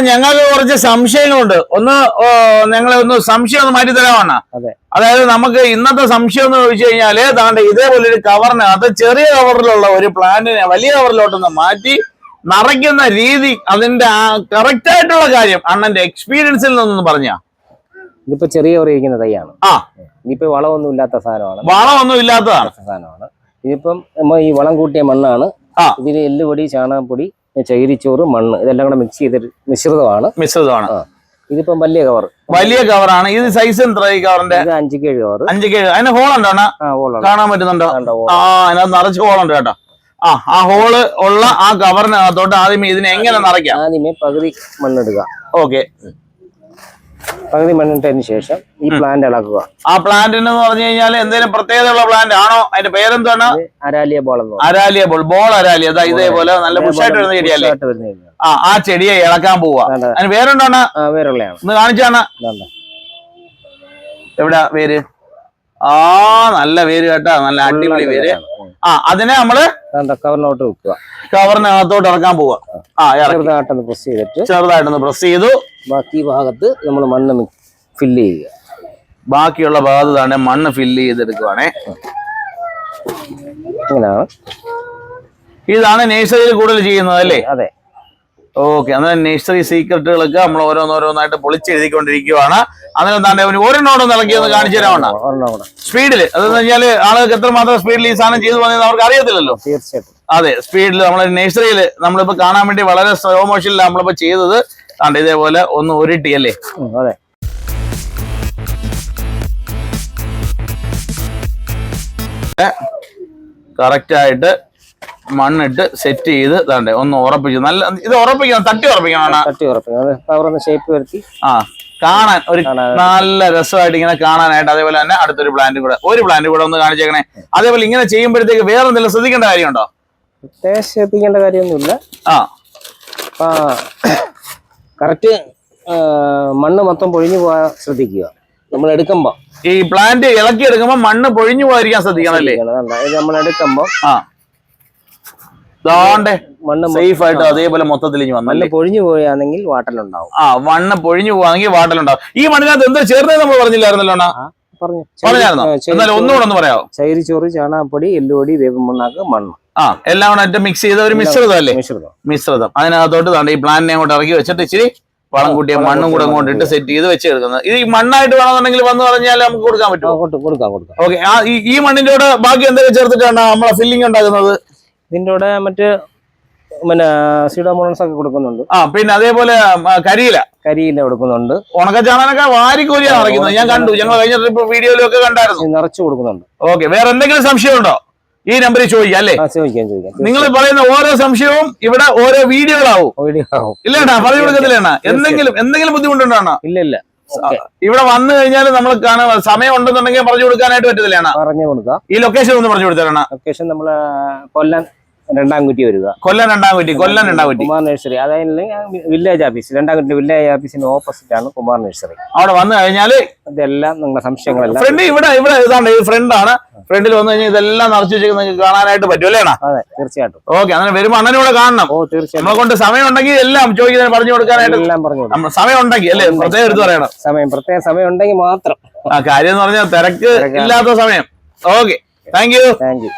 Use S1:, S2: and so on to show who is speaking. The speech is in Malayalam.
S1: ഞങ്ങൾക്ക് കുറച്ച് സംശയങ്ങളുണ്ട്. ഒന്ന് ഞങ്ങളെ ഒന്ന് സംശയം ഒന്ന് മാറ്റി തരാമാണ്
S2: അതെ.
S1: അതായത് നമുക്ക് ഇന്നത്തെ സംശയം എന്ന് ചോദിച്ചു കഴിഞ്ഞാൽ താണ്ട് ഇതേപോലെ ഒരു കവറിനകത്ത് ചെറിയ കവറിലുള്ള ഒരു പ്ലാന്റിനെ വലിയ കവറിലോട്ടൊന്ന് മാറ്റി നിറയ്ക്കുന്ന രീതി അതിന്റെ കറക്റ്റ് ആയിട്ടുള്ള കാര്യം അണ്ണന്റെ എക്സ്പീരിയൻസിൽ നിന്നൊന്ന് പറഞ്ഞ.
S2: ഇതിപ്പോ ചെറിയ കവറിയിരിക്കുന്ന തൈയാണ്.
S1: ആ.
S2: ഇനിയിപ്പോ വളമൊന്നും ഇല്ലാത്ത സാധനമാണ്.
S1: വളമൊന്നും ഇല്ലാത്തതാണ്.
S2: സാധനമാണ്. ഇതിപ്പം ഈ വളം കൂട്ടിയ മണ്ണാണ്.
S1: ആ.
S2: ഇതിൽ എല്ലുപൊടി ചാണകപ്പൊടി ചകിരിച്ചോറ് മണ്ണ് ഇതെല്ലാം കൂടെ മിക്സ് ചെയ്തിട്ട് മിശ്രിതമാണ്.
S1: മിശ്രിതമാണ്.
S2: ഇതിപ്പം വലിയ കവർ
S1: വലിയ കവറാണ് ഇത് സൈസ് എത്ര ഈ കവറിന്റെ
S2: അഞ്ച് കേഴ് കവർ
S1: അഞ്ച് കേഴ് അതിന് ഉണ്ടോ
S2: ഓളം
S1: കാണാൻ പറ്റുന്നുണ്ടോ? ആ അതിനകത്ത് നിറച്ച് ഹോളുണ്ട് കേട്ടോ. ആ ആ ഹോൾ ഉള്ള ആ കവറിനകത്തോട്ട് ആദ്യമേ ഇതിനെ എങ്ങനെ നിറയ്ക്കാം?
S2: ആദ്യമേ പകുതി മണ്ണെടുക്കുക
S1: ഓക്കെ
S2: പകുതി മണ്ണിട്ടതിന് ശേഷം ഈ പ്ലാന്റ് ഇളക്കുക.
S1: ആ പ്ലാന്റിന് എന്ന് പറഞ്ഞു കഴിഞ്ഞാൽ എന്തെങ്കിലും പ്രത്യേകതയുള്ള പ്ലാന്റ് ആണോ? അതിന്റെ പേരെന്താണ്?
S2: അരാലിയ ബോൾ എന്ന്.
S1: Aralia ball ball aralia. അതാ ഇതേപോലെ നല്ല ബുഷായിട്ട് വരുന്ന ചെടിയല്ലേ? ആ ആ ചെടിയെ ഇളക്കാൻ പോവാ അതിന്
S2: വേറുള്ളതാണ്
S1: ഒന്ന് കാണിച്ചാണ്. എവിടാ വേര് ആ നല്ല പേര് കേട്ടാ. നല്ല അടിപൊളി പേര്. ആ അതിനെ
S2: നമ്മൾ കവറിനോട്ട് വെക്കുക.
S1: കവറിനകത്തോട്ട് ഇറക്കാൻ പോവുക. ആ
S2: ചെറുതായിട്ടൊന്ന് പ്രസ് ചെയ്തിട്ട്
S1: ചെറുതായിട്ടൊന്ന് പ്രസ് ചെയ്തു.
S2: ബാക്കി ഭാഗത്ത് നമ്മൾ മണ്ണ് ഫില്ല് ചെയ്യുക.
S1: ബാക്കിയുള്ള ഭാഗത്ത് തന്നെ മണ്ണ് ഫില്ല് ചെയ്തെടുക്കുവാണേ.
S2: ഇങ്ങനെയാണ്.
S1: ഇതാണ് നേഴ്സറിയിൽ കൂടുതൽ ചെയ്യുന്നത് അല്ലേ?
S2: അതെ.
S1: ഓക്കെ അന്നേരം നേഴ്സറി സീക്രട്ടുകളൊക്കെ നമ്മൾ ഓരോന്നോരോന്നായിട്ട് പൊളിച്ചെഴുതിക്കൊണ്ടിരിക്കുവാണ്. അന്നേരം താണ്ടെ അവന് ഒരെണ്ണോടൊന്ന് ഇളക്കി ഒന്ന് കാണിച്ചു
S2: കൂടെ.
S1: സ്പീഡിൽ അതെന്ന് വെച്ചാൽ ആളുകൾക്ക് എത്രമാത്രം സ്പീഡിൽ ഈ സാധനം ചെയ്തു പോകുന്നത് അവർക്ക് അറിയത്തില്ലല്ലോ?
S2: തീർച്ചയായിട്ടും.
S1: അതെ സ്പീഡിൽ നമ്മൾ നേഴ്സറിയിൽ നമ്മളിപ്പോ കാണാൻ വേണ്ടി വളരെ സ്ലോ മോഷനിൽ നമ്മളിപ്പോ ചെയ്തത്. കണ്ട് ഇതേപോലെ ഒന്ന് ഉരുട്ടി അല്ലേ?
S2: അതെ.
S1: കറക്റ്റ് ആയിട്ട് മണ്ണിട്ട് സെറ്റ് ചെയ്ത് തണ്ടെ ഒന്ന് ഉറപ്പിച്ചു നല്ല ഇത് ഉറപ്പിക്കണം തട്ടി ഉറപ്പിക്കണം
S2: തട്ടി ഉറപ്പിക്കണം ഷേപ്പ് വരുത്തി.
S1: ആ കാണാൻ ഒരു നല്ല രസമായിട്ട് ഇങ്ങനെ കാണാനായിട്ട് അതേപോലെ തന്നെ അടുത്തൊരു പ്ലാന്റ് കൂടെ ഒരു പ്ലാന്റ് കൂടെ ഒന്ന് കാണിച്ചേക്കണേ. അതേപോലെ ഇങ്ങനെ ചെയ്യുമ്പോഴത്തേക്ക് വേറെ എന്തെങ്കിലും ശ്രദ്ധിക്കേണ്ട കാര്യമുണ്ടോ?
S2: ശ്രദ്ധിക്കേണ്ട കാര്യമൊന്നുമില്ല.
S1: ആ.
S2: കറക്റ്റ് മണ്ണ് മൊത്തം പൊഴിഞ്ഞു പോകാൻ ശ്രദ്ധിക്കുക. നമ്മൾ എടുക്കുമ്പോ.
S1: ഈ പ്ലാന്റ് ഇളക്കി എടുക്കുമ്പോ മണ്ണ് പൊഴിഞ്ഞു പോകാതിരിക്കാൻ ശ്രദ്ധിക്കണം അല്ലേ?
S2: നമ്മൾ എടുക്കുമ്പോ
S1: ആ. ദാണ്ടെ
S2: മണ്ണ്
S1: സേഫ് ആയിട്ട് അതേപോലെ മൊത്തത്തിൽ ഇനി
S2: പൊഴിഞ്ഞു പോയാണെങ്കിൽ വാട്ടലുണ്ടാവും.
S1: ആ മണ്ണ് പൊഴിഞ്ഞു പോവാണെങ്കിൽ വാട്ടലുണ്ടാവും. ഈ മണ്ണിനകത്ത് എന്താ ചേർന്നത് നമ്മൾ പറഞ്ഞില്ലായിരുന്നല്ലോ?
S2: പറഞ്ഞു.
S1: എന്നാലും ഒന്നുകൂടെ ഒന്ന് പറയാമോ
S2: ചകിരിച്ചോറ് ചാണകപ്പൊടി എല്ലുപൊടി വേപ്പമണ്ണാക്ക് മണ്ണ്.
S1: ആ എല്ലാം കൂടെ മിക്സ് ചെയ്ത ഒരു മിശ്രിതം അല്ലേ
S2: മിശ്രിതം.
S1: അതിനകത്തോട്ട് താണ്ട് ഈ പ്ലാന്റിനെ അങ്ങോട്ട് ഇറക്കി വെച്ചിട്ട് ഇച്ചിരി വളം കൂട്ടിയ മണ്ണും കൂടെ അങ്ങോട്ട് ഇട്ട് സെറ്റ് ചെയ്ത് വെച്ചെടുക്കുന്നത്. ഇത് ഈ മണ്ണായിട്ട് വേണമെന്നുണ്ടെങ്കിൽ വന്ന് പറഞ്ഞാൽ നമുക്ക് കൊടുക്കാൻ
S2: പറ്റും കൊടുക്കാം കൊടുക്കാം.
S1: ഓക്കെ ഈ മണ്ണിന്റെ കൂടെ ബാക്കി എന്തൊക്കെ ചേർത്തിട്ടാണ് നമ്മളെ ഫില്ലിംഗ് ഉണ്ടാക്കുന്നത്?
S2: ഇതിന്റെ കൂടെ മറ്റ് പിന്നെ സീഡോമോണസ് ഒക്കെ കൊടുക്കുന്നുണ്ട്.
S1: ആ പിന്നെ അതേപോലെ കരിയില.
S2: കരിയില കൊടുക്കുന്നുണ്ട്.
S1: ഉണക്കച്ചാണനൊക്കെ വാരിക്കോരിയാണ് നിറയ്ക്കുന്നത് ഞാൻ കണ്ടു. ഞങ്ങൾ കഴിഞ്ഞ ട്രിപ്പ് വീഡിയോയിലൊക്കെ കണ്ടായിരുന്നു.
S2: നിറച്ചു കൊടുക്കുന്നുണ്ട്.
S1: ഓക്കെ വേറെ എന്തെങ്കിലും സംശയമുണ്ടോ? ഈ നമ്പറിൽ ചോദിക്കാം അല്ലേ?
S2: ചോദിക്കാം ചോദിക്കാം.
S1: നിങ്ങൾ പറയുന്ന ഓരോ സംശയവും ഇവിടെ ഓരോ വീഡിയോകളാവും. ഇല്ലേട്ടാ പറഞ്ഞു കൊടുക്കത്തില്ലേണ്ണ എന്തെങ്കിലും എന്തെങ്കിലും ബുദ്ധിമുട്ടുണ്ടോ
S2: ഇല്ല ഇല്ല.
S1: ഇവിടെ വന്നു കഴിഞ്ഞാൽ നമ്മൾ കാണാൻ സമയം ഉണ്ടെന്നുണ്ടെങ്കിൽ പറഞ്ഞു കൊടുക്കാനായിട്ട് പറ്റത്തില്ല
S2: പറഞ്ഞു കൊടുക്കാം
S1: ഈ ലൊക്കേഷൻ ഒന്ന് പറഞ്ഞു കൊടുത്തരണ
S2: ലൊക്കേഷൻ നമ്മൾ കൊല്ലം രണ്ടാം കുറ്റി വരിക.
S1: കൊല്ലം രണ്ടാം കുറ്റി കൊല്ലം രണ്ടാം കുറ്റി.
S2: കുമാർ നഴ്സറി. അതായത് വില്ലേജ് ഓഫീസ് രണ്ടാം കുറ്റി വില്ലേജ് ഓഫീസിന് ഓപ്പോസിറ്റ് ആണ് കുമാർ നഴ്സറി.
S1: അവിടെ വന്നു കഴിഞ്ഞാൽ
S2: ഇതെല്ലാം നിങ്ങളുടെ സംശയങ്ങളെല്ലാം
S1: ഫ്രണ്ട് ഇവിടെ ഇവിടെ ഇതാണ് ഫ്രണ്ട് ഫ്രണ്ടാണ് ഫ്രണ്ടിൽ വന്നു കഴിഞ്ഞാൽ ഇതെല്ലാം നിറച്ചു വെച്ചേക്ക് നിങ്ങൾക്ക് കാണാനായിട്ട് പറ്റും അല്ലേ
S2: അതെ തീർച്ചയായിട്ടും.
S1: ഓക്കെ അങ്ങനെ വരുമ്പോൾ കൂടെ കാണണം.
S2: ഓ തീർച്ചയായിട്ടും.
S1: നമ്മളെ കൊണ്ട് സമയം ഉണ്ടെങ്കിൽ എല്ലാം ചോദിക്കുന്നതിന് പറഞ്ഞു കൊടുക്കാനായിട്ട്
S2: എല്ലാം പറഞ്ഞു കൊടുക്കാം.
S1: സമയം ഉണ്ടെങ്കിൽ അല്ലേ? പ്രത്യേകം എടുത്ത് പറയണം.
S2: സമയം പ്രത്യേക സമയം ഉണ്ടെങ്കിൽ മാത്രം.
S1: ആ കാര്യം എന്ന് പറഞ്ഞാൽ തിരക്ക് ഇല്ലാത്ത സമയം. Okay thank you
S2: thank you